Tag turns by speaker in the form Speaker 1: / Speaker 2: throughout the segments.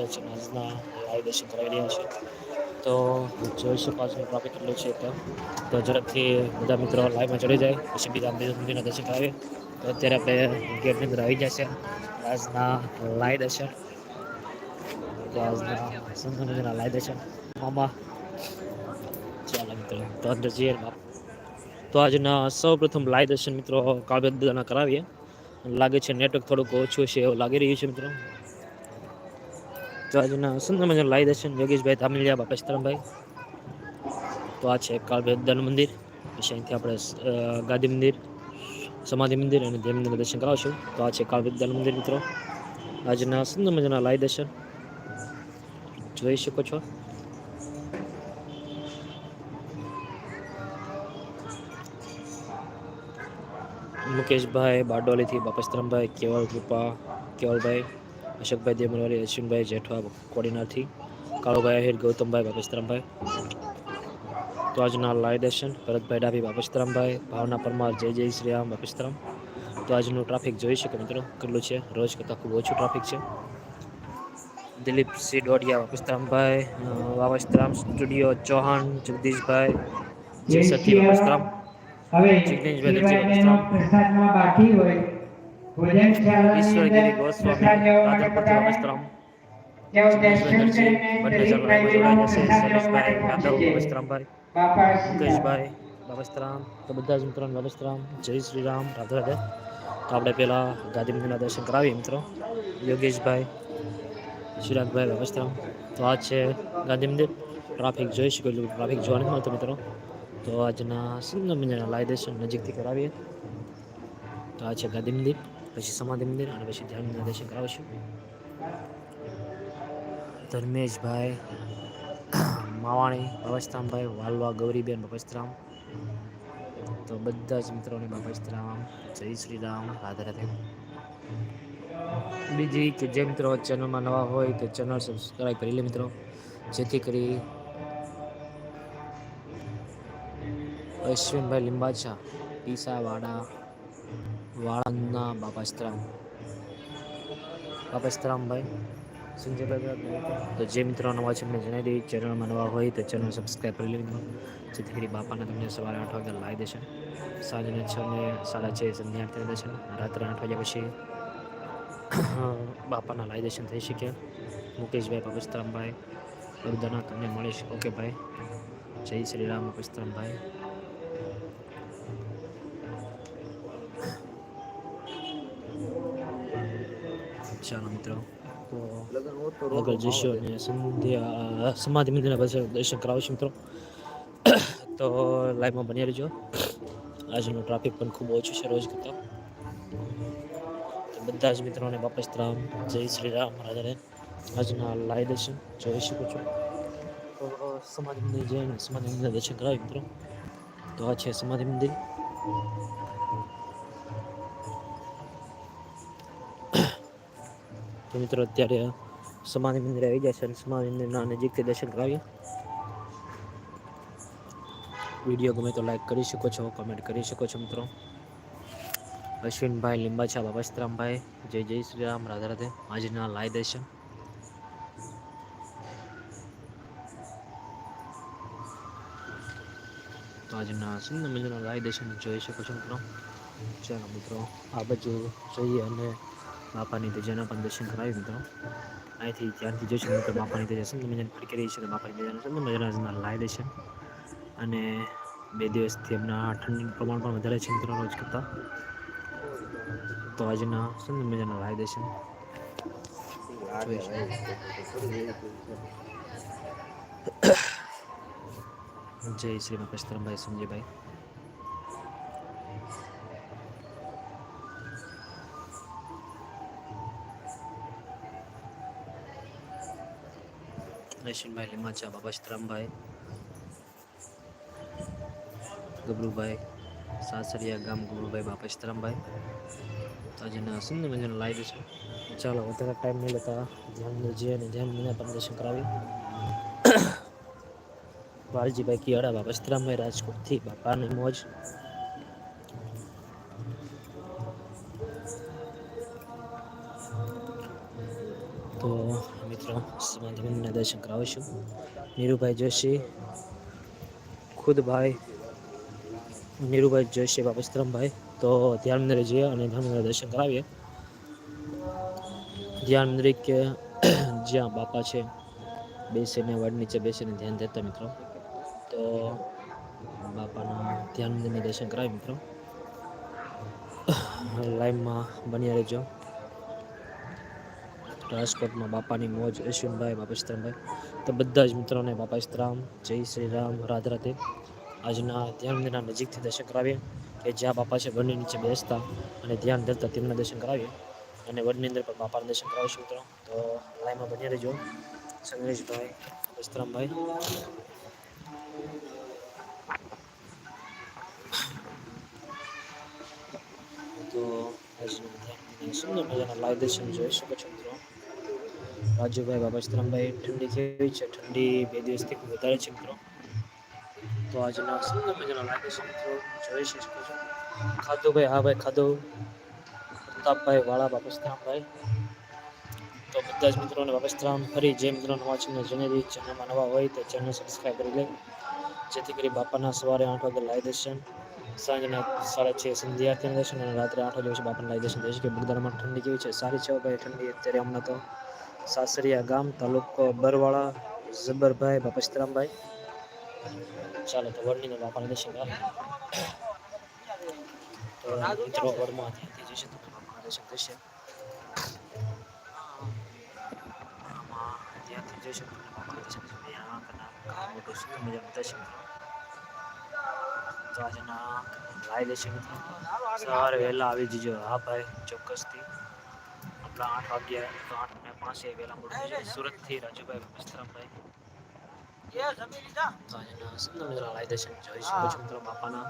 Speaker 1: રહ્યા છે, આજના લાઈવ દર્શન કરાવી રહ્યા છે. તો જોઈ શકો છો ટ્રાફિક કેટલું છે તો. તો ઝડપથી બધા મિત્રો લાઈવમાં ચડી જાય, પછી બીજા મંદિરના દર્શન કરાવીએ. તો અત્યારે આપણે ગેટની અંદર આવી જશે આજના લાઈવ દર્શન. આજના સુંદર મજાના લાઈવ દર્શન. મામા. ચાલો મિત્રો, તો અંદર જઈએ તો આજના સૌ પ્રથમ લાઈવ દર્શન મિત્રો કાવ્ય બધાના કરાવીએ. લાગે છે નેટવર્ક થોડુંક ઓછું છે એવું લાગી રહ્યું છે મિત્રો. તો આજના સુંદર મજાના લાઈ દર્શન. યોગેશભાઈ તામિલિયા તરમભાઈ તો આ છે કાળભેદ દન મંદિર. પછી અહીંથી આપણે ગાદી મંદિર, સમાધિ મંદિર અને દેવ દર્શન કરાવશું. તો આ છે કાળભેદ દન મંદિર મિત્રો. આજના સુંદર મજાના લાઈ દર્શન. જોઈ શકો છો. મુકેશભાઈ બારડોલીથી બાપસ્તરમભાઈ કેવલ કૃપા કેવલભાઈ અશોકભાઈ દેમરવાલી અશ્વિનભાઈ જેઠવા કોડીનારથી કાળુભાઈ આહિર ગૌતમભાઈ બાપસ્તરમભાઈ તો આજના લાઈવ દર્શન ભરતભાઈ ડાભી બાપસ્તરમભાઈ ભાવના પરમાર જય જય શ્રી રામ બાપસ્તરમ તો આજનું ટ્રાફિક જોઈ શકો મિત્રો કેટલું છે? રોજ કરતાં ખૂબ ઓછું ટ્રાફિક છે. દિલીપ સી ડોડિયા બાપસ્તરામભાઈ વાવસ્તરામ સ્ટુડિયો ચૌહાણ જગદીશભાઈ જય સતી બાપસ્તરામ
Speaker 2: હવે પ્રસાદમાં બાકી હોય
Speaker 1: ઈશ્વરગીરી ગોસ્વામી
Speaker 2: પ્રસાદ લેવા માટે
Speaker 1: રાધનપતિ
Speaker 2: પધારે.
Speaker 1: બાપસ્તરામ
Speaker 2: તેઓ દર્શન
Speaker 1: સુરેન્દ્રજી
Speaker 2: કરીને
Speaker 1: બંને
Speaker 2: દરેક
Speaker 1: જણામાં
Speaker 2: ભાઈ
Speaker 1: જોડાઈ જશે
Speaker 2: બહેનો પ્રસાદ લેવા માટે
Speaker 1: શૈલેષભાઈ યાદવ
Speaker 2: પહોંચી જાય.
Speaker 1: બાપસ્તરામભાઈ
Speaker 2: બાપા સીતારામ.
Speaker 1: મુકેશભાઈ બાબસ્તરામ તો બધા જ મિત્રોને બાબસ્તરામ જય શ્રી રામ રાધે રાધે. તો આપણે પહેલાં ગાંધી મંદિરના દર્શન કરાવીએ મિત્રો. યોગેશભાઈ ચિરાગભાઈ બાબસ્તરામ તો આ છે ગાંધી મંદિર. ટ્રાફિક જોઈ શકો એટલું ટ્રાફિક જોવા નથી મળતો મિત્રો. તો આજના સુંદર મજાના લાઈ દર્શન નજીકથી કરાવીએ. તો આ છે ગાંધી મંદિર પછી સમાધિ મંદિર અને પછી ધ્યાન દર્શન કરાવીશું ધર્મેશભાઈ માવાણી બાબસ્તરામભાઈ વાલવા ગૌરીબેન બાબસ્તરામ તો બધા જ મિત્રોને બાબસ્તરામ જય શ્રી રામ રાધે રાધે બીજી કે જે મિત્રો ચેનલમાં નવા હોય તે ચેનલ સબસ્ક્રાઈબ કરી લે મિત્રો જેથી કરી અશ્વિનભાઈ લિંબાચા પીસાવાડા વાળંદના બાપાસ્ત્રામ બાપાસ્તરામભાઈ સંજયભાઈ તો જે મિત્રો નવા છે, એમને જણાવી દઈએ, ચેનલમાં નવા હોય તો ચેનલ સબસ્ક્રાઈબ કરી લેજો. જેથી કરી બાપાને તમને સવારે આઠ વાગે લાવી દેશે. સાંજને છ ને સાડા છ સંધ્યા આઠ થઈ દેશે રાત્રે આઠ વાગ્યા પછી બાપાના લાઈ દર્શન થઈ શકે. મુકેશભાઈ પગસ્તરામભાઈ બધાના તમને મળીશ ઓકે ભાઈ. જય શ્રી રામ પગસ્તરામભાઈ ચાલો મિત્રો. તો આગળ જઈશું અને સંધ્યા સમાધિ મંદિરના પાસે દર્શન કરાવીશું મિત્રો. તો લાઈવમાં બની રહેજો. આજનો ટ્રાફિક પણ ખૂબ ઓછું છે રોજ કરતાં. બધા જ મિત્રોને વાપસ રામ જય શ્રી રામ રાધે. આજના લાઈવ દર્શન જોઈ શકો છો. તો સમાધિ મંદિર જઈને સમાધિ મંદિર દર્શન કરાવી મિત્રો. તો આ છે સમાધિ મંદિર. તો મિત્રો અત્યારે સમાધિ મંદિર આવી જાય છે અને સમાધિ મંદિરના નજીકથી દર્શન કરાવીએ. વીડિયો ગમે તો લાઈક કરી શકો છો કમેન્ટ કરી શકો છો મિત્રો. અશ્વિનભાઈ લીંબાછા બાબાસ્તરામભાઈ જય જય શ્રી રામ રાધે રાધે. આજના લાઈ દર્શન. તો આજના સુંદર મજાના લાઈ દર્શન જોઈ શકો છો મિત્રો. ચાલો મિત્રો, આ બાજુ જઈએ અને બાપાની ધજાના પણ દર્શન કરાવી મિત્રો. અહીંથી ત્યાંથી જોઈશું મિત્રો બાપાની ધજા સંત મજાની ફરી રહી છે બાપાની ધજાના સંત મજાના લાઈ છે. અને બે દિવસથી એમના ઠંડીનું પ્રમાણ પણ વધારે છે, મિત્રો, રોજ કરતાં. તો આજના સુંદર મજાના લાવી દેશે જય શ્રી મકસ્તરમભાઈ સંજયભાઈ. નરસિંહભાઈ લીમાચા બાબાશ્રામભાઈ ગબરુભાઈ, સાસરિયા ગામ, ગબરુભાઈ બાપાશ્રામભાઈ તો આજના સુંદર મજાનું લાઈવ છે. ચાલો, વધારે ટાઈમ નહીં લેતા. ધ્યાન જઈએ અને ધ્યાન મને પણ દર્શન કરાવી. વાલજીભાઈ કિયાડા બાપાશ્રામભાઈ રાજકોટથી, બાપાની મોજ. તો મિત્રો સમાધિ દર્શન દર્શન કરાવીશું નીરુભાઈ જોશી, ખુદભાઈ, નીરુભાઈ જોશી બાપસ્તરમભાઈ તો ધ્યાન મંદિરે જઈએ અને ધ્યાન મંદિરે દર્શન કરાવીએ. ધ્યાન મંદિર કે જ્યાં બાપા છે, બેસીને વડ નીચે બેસીને ધ્યાન દેતા મિત્રો. તો બાપાના ધ્યાન મંદિરના દર્શન કરાવી મિત્રો. લાઈવમાં બન્યા રહેજો. રાજકોટમાં બાપાની મોજ અશ્વિનભાઈ બાપસ્તરામભાઈ તો બધા જ મિત્રોને બાપા ઇસ્તરામ જય શ્રી રામ, રાધે આજના ધ્યાન મંદિરના નજીકથી દર્શન કરાવીએ કે જ્યાં બાપા છે વડની નીચે બેસતા અને ધ્યાન ધરતા તેમના દર્શન કરાવીએ અને વડની અંદર પણ બાપાના દર્શન કરાવીશું મિત્રો. તો લાઈમાં બન્યા રહેજો. સંગ્રેશભાઈ ઇસ્તરામભાઈ તો આજનું સુંદર મજાના લાઈવ દર્શન જોઈ શકો છો મિત્રો. રાજુભાઈ બાબાશ્રમભાઈ ઠંડી કેવી છે? ઠંડી બે દિવસથી ખૂબ વધારે છે મિત્રો. તો આજના સુંદર મજાના લાગે છે મિત્રો. જોઈ શકો છો. ખાધુભાઈ, હા ભાઈ, ખાધું. પ્રતાપભાઈ વાળા બાબાસ્તરામભાઈ તો બધા જ મિત્રોને બાબાસ્તરામ ફરી જે મિત્રો નવા છે જણાવી ચેનલમાં નવા હોય તો ચેનલ સબસ્ક્રાઈબ કરી લે. જેથી કરી બાપાના સવારે આઠ વાગે લાઈ દર્શન, સાંજના સાડા છ સંધ્યાર્થી દર્શન અને રાત્રે આઠ વાગે બાપાના લાઈ દર્શન. થઈ શકે બગદાણામાં ઠંડી કેવી છે? સારી છે ભાઈ, ઠંડી અત્યારે હમણાં તો. સાસરિયા ગામ, તાલુકો બરવાળા જબરભાઈ બાપસ્તરામભાઈ ચાલો તો વડની બાપાના દર્શન કરો તો મિત્રો વડમાં ત્યાંથી જશે તો દર્શન થશે ત્યાંથી જશે મોટું સુંદર મજાનું દર્શન તો આજના લાઈ સવારે વહેલા આવી જજો. હા ભાઈ, ચોક્કસથી. આપણા આઠ વાગ્યા તો આઠ ને પાંચે વહેલા મોડું સુરતથી રાજુભાઈ મસ્તરામભાઈ તો આજના સુંદર મજાના લાઈ દર્શન જોઈ શકો છો મિત્રો બાપાના.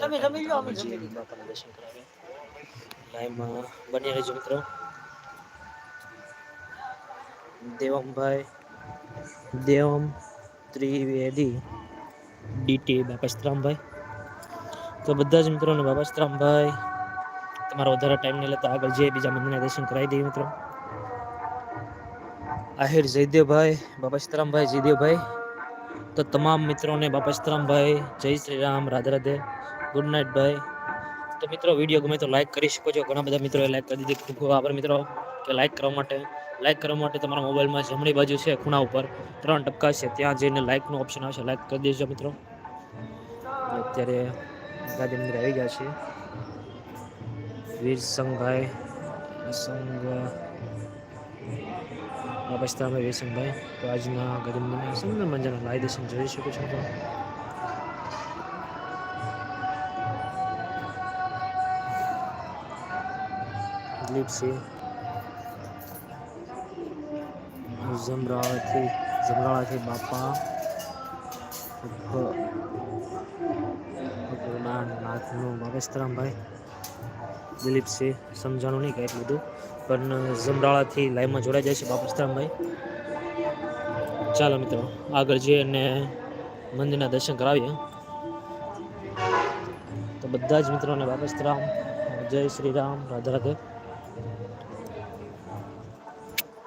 Speaker 1: તમે જમી લો અમે બાપાના દર્શન કરાવીએ. લાઈવમાં બની રહેજો મિત્રો. દેવમભાઈ દેવમ ત્રિવેદી ડીટી બાપસ્તરામભાઈ તો બધા જ મિત્રોને બાપસ્તરામભાઈ તમારો વધારે ટાઈમ નહીં લેતા, આગળ જે બીજા મંદિરના દર્શન કરાવી દઈએ મિત્રો. આહિર જયદેવભાઈ બાપસ્તરામભાઈ જયદેવભાઈ તો તમામ મિત્રોને બાપસ્તરામભાઈ જય શ્રી રામ, રાધે રાધે. ગુડ નાઇટ ભાઈ તો મિત્રો વીડિયો ગમે તો લાઈક કરી શકો છો. ઘણા બધા મિત્રોએ લાઈક કરી દીધી. ખૂબ ખૂબ આભાર મિત્રો, કે લાઈક કરવા માટે. લાઈક કરવા માટે તમારા મોબાઈલમાં જમણી બાજુ છે ખૂણા ઉપર. ત્રણ ટપકા છે. ત્યાં જઈને લાઈકનું ઓપ્શન આવશે. લાઈક કરી દેજો મિત્રો. અત્યારે ગાંધી મંદિર આવી ગયા છે વીરસંગભાઈ સંઘ બાબસ્તાભાઈ વીરસંગભાઈ. તો આજના ગાંધી મંદિરના સુંદર મજાના લાઈ દર્શન જોઈ શકો છો તો. દિલીપસિંહ જમરાળાથી જમરાળાથી બાપા. ભગવાન નાથનું બાબસ્તરામભાઈ દિલીપસિંહ સમજાણું નહીં કાંઈ બધું. પણ જમરાળાથી લાઈવમાં જોડાઈ જાય છે બાબસ્તરામભાઈ ચાલો મિત્રો, આગળ જઈએ અને મંદિરના દર્શન કરાવીએ. તો બધા જ મિત્રોને બાપસ્તરામ જય શ્રી રામ, રાધા રાધે.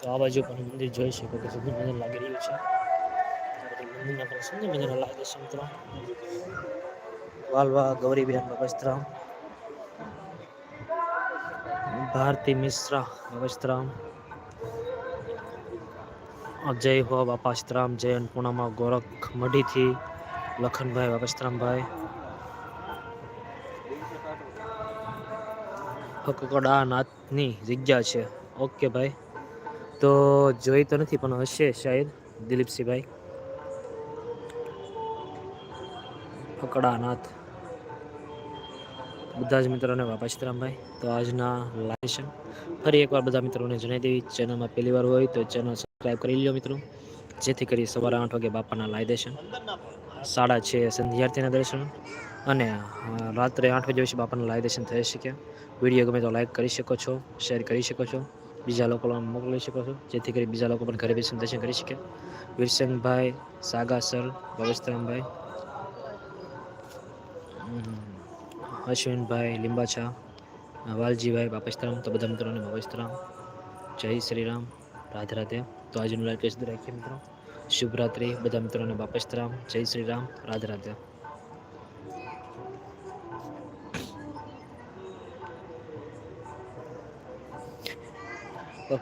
Speaker 1: તો આ બાજુ પણ મંદિર જોઈ શકો કે સુંદર મંદિર લાગી રહ્યું છે. મંદિરના પણ સુંદર મજાના લાગે છે મિત્રો. વાલવા ગૌરીબેન વસ્ત્રામ. ભારતી મિશ્રા વસ્ત્રામ. જય હો બાપાસ્તરામ જય અન્નપૂર્ણામાં ગોરખ મઢીથી, લખનભાઈ બાપસ્તરામભાઈ ફકકડા નાથની જગ્યા છે. ઓકે ભાઈ. તો જોઈ તો નથી, પણ હશે શાયદ દિલીપસિંહભાઈ. ફકડાનાથ બધા જ મિત્રોને બાપા સીતરામભાઈ. તો આજના લાઈશન ફરી એકવાર બધા મિત્રોને જણાવી દેવી ચેનલમાં પહેલી વાર હોય તો ચેનલ સબસ્ક્રાઈબ કરી લો મિત્રો. જેથી કરી સવારે આઠ વાગે બાપાના લાઈ દર્શન સાડા છે સંધ્યાર્થીના દર્શન. અને રાત્રે આઠ વાગ્યા પછી બાપાના લાઈ દર્શન થઈ શકે. વીડિયો ગમે તો લાઈક કરી શકો છો શેર કરી શકો છો, બીજા લોકો મોકલી શકો છો. જેથી કરી બીજા લોકો પણ ઘરે બેસીને દર્શન કરી શકે. વીરસંગભાઈ સાગાસર ભવેશરામભાઈ અશ્વિનભાઈ લીંબાછા, વાલજીભાઈ બાપસ્તરામ, તો બધા મિત્રોને બાપેસ્તરામ. જય શ્રી રામ રાધે રાધે. તો આજનું લાઈક રાખીએ મિત્રો? શુભરાત્રિ બધા મિત્રોને બાપેસ્તરામ. જય શ્રી રામ રાધે રાધે.